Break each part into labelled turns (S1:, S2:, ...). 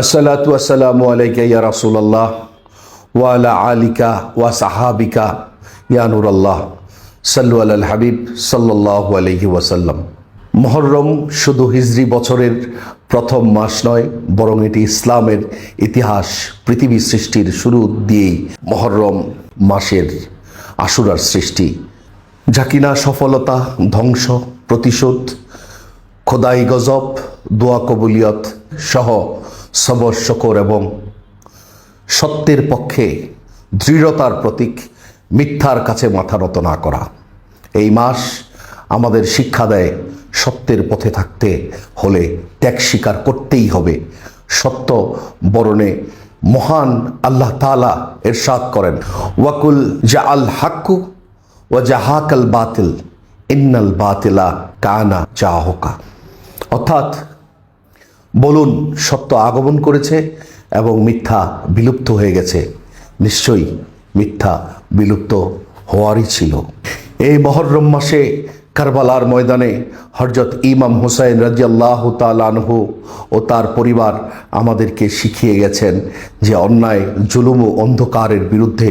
S1: আসসালাতু আসসালামু আলাইকা ইয়া ওয়া আলা আলিকা ওয়া সাহাবিকা ইয়া নূরাল্লাহ সাল্লু আলাল হাবিব সাল্লাল্লাহু আলাইহি ওয়াসাল্লাম মহররম শুধু হিজরি বছরের প্রথম মাস নয়, বরং এটি ইসলামের ইতিহাস, পৃথিবী সৃষ্টির শুরু দিয়েই মহররম মাসের আশুরার সৃষ্টি। যা কিনা সফলতা, ধ্বংস, প্রতিশোধ, খোদাই গজব, দোয়া কবুলিয়ত সহ সবর, শকর এবং সত্যের পক্ষে দৃঢ়তার প্রতীক, মিথ্যার কাছে মাথা নত না করা। এই মাস আমাদের শিক্ষা দেয় সত্যের পথে থাকতে হলে ত্যাগ স্বীকার করতেই হবে। সত্য বরণে মহান আল্লাহ তালা এরশাদ করেন, ওয়াকুল জা আল হাক্কু ও জাহাকাল বাতিল, ইন্নাল বাতিলা কানা চাহকা অর্থাৎ বলুন, সত্য আগমন করেছে এবং মিথ্যা বিলুপ্ত হয়ে গেছে। নিশ্চয়ই মিথ্যা বিলুপ্ত হওয়ারই ছিল। এই মহরম মাসে কারবালার ময়দানে হরজত ইমাম হুসাইন রাজিয়াল্লাহ তালানহু ও তার পরিবার আমাদেরকে শিখিয়ে গেছেন যে অন্যায়, জুলুম ও অন্ধকারের বিরুদ্ধে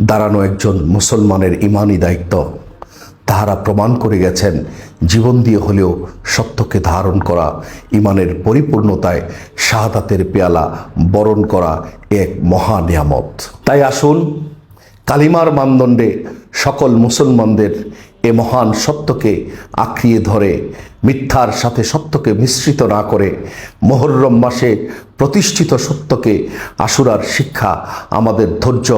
S1: দাঁড়ানো একজন মুসলমানের ইমানি দায়িত্ব। তাহারা প্রমাণ করে গেছেন, জীবন দিয়ে হলেও সত্যকে ধারণ করা, ইমানের পরিপূর্ণতায় শাহাদাতের পেয়ালা বরণ করা এক মহা নিয়ামত। তাই আসুন, কালিমার মানদণ্ডে সকল মুসলমানদের এ মহান সত্যকে আঁকড়িয়ে ধরে, মিথ্যার সাথে সত্যকে মিশ্রিত না করে, মোহরম মাসে প্রতিষ্ঠিত সত্যকে আশুরার শিক্ষা, আমাদের ধৈর্য,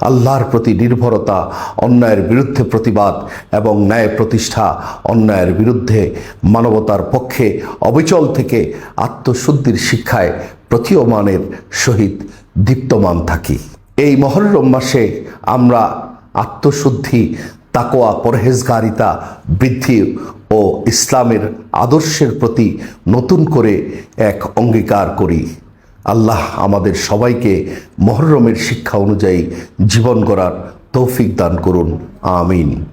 S1: আল্লাহর প্রতি নির্ভরতা, অন্যায়ের বিরুদ্ধে প্রতিবাদ এবং ন্যায় প্রতিষ্ঠা, অন্যায়ের বিরুদ্ধে মানবতার পক্ষে অবিচল থেকে আত্মশুদ্ধির শিক্ষায় প্রতীয়মানের সহিত দীপ্তমান থাকি। এই মহরম মাসে আমরা আত্মশুদ্ধি তাকোয়া পরহেজগারিতা বৃদ্ধি ও ইসলামের আদর্শের প্রতি নতুন করে এক অঙ্গীকার করি। আল্লাহ আমাদের সবাইকে মহরমের শিক্ষা অনুযায়ী জীবন গড়ার তৌফিক দান করুন। আমিন।